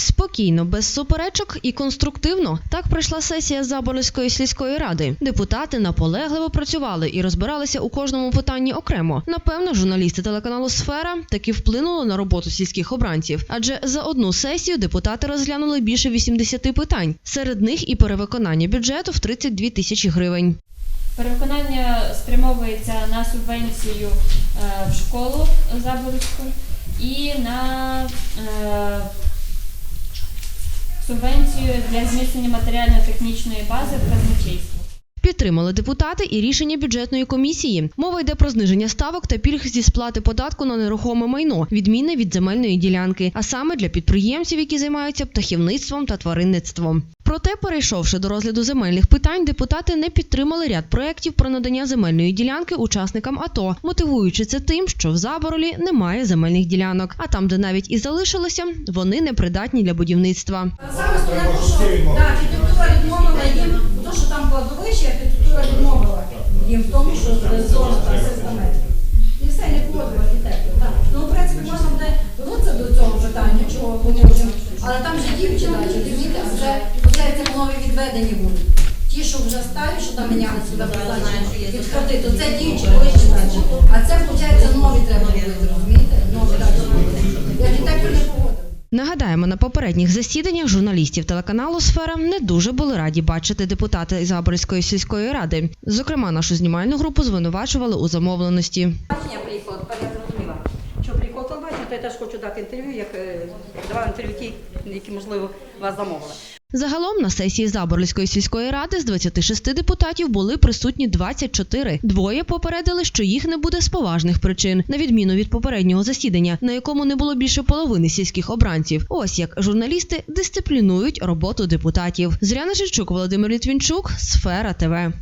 Спокійно, без суперечок і конструктивно. Так пройшла сесія Заболоської сільської ради. Депутати наполегливо працювали і розбиралися у кожному питанні окремо. Напевно, журналісти телеканалу Сфера таки вплинули на роботу сільських обранців, адже за одну сесію депутати розглянули більше 80 питань. Серед них і перевиконання бюджету в 32 тисячі гривень. Перевиконання спрямовується на субвенцію е, в школу Заборівську і на е, субвенцію для зміцнення матеріально-технічної бази в казначействі. Підтримали депутати і рішення бюджетної комісії. Мова йде про зниження ставок та пільг зі сплати податку на нерухоме майно, відмінне від земельної ділянки, а саме для підприємців, які займаються птахівництвом та тваринництвом. Проте, перейшовши до розгляду земельних питань, депутати не підтримали ряд проєктів про надання земельної ділянки учасникам АТО, мотивуючи це тим, що в Заборолі немає земельних ділянок, а там, де навіть і залишилося, вони непридатні для будівництва. Саме тому, що зона там 300 метрів. І все, не погодив архітектор. Так. Ну, в принципі, можна буде вернутися до цього питання, чого вони вже. Але там вже дівчина, чи дивіться, вже виходить, нові відведені будуть. Ті, що вже старі, що там міняли сюди відходи, то це дівчі, вищі. А це, виходить, нові треба робити, Нагадаємо, на попередніх засіданнях журналістів телеканалу Сфера не дуже були раді бачити депутати Заборської сільської ради. Зокрема, нашу знімальну групу звинувачували у замовленості. Я теж хочу дати інтерв'ю, як два інтерв'ю які, можливо, вас замовили. Загалом на сесії Заборльської сільської ради з 26 депутатів були присутні 24. Двоє попередили, що їх не буде з поважних причин, на відміну від попереднього засідання, на якому не було більше половини сільських обранців. Ось як журналісти дисциплінують роботу депутатів. Зряна Шевчук, Володимир Літвінчук, Сфера ТВ.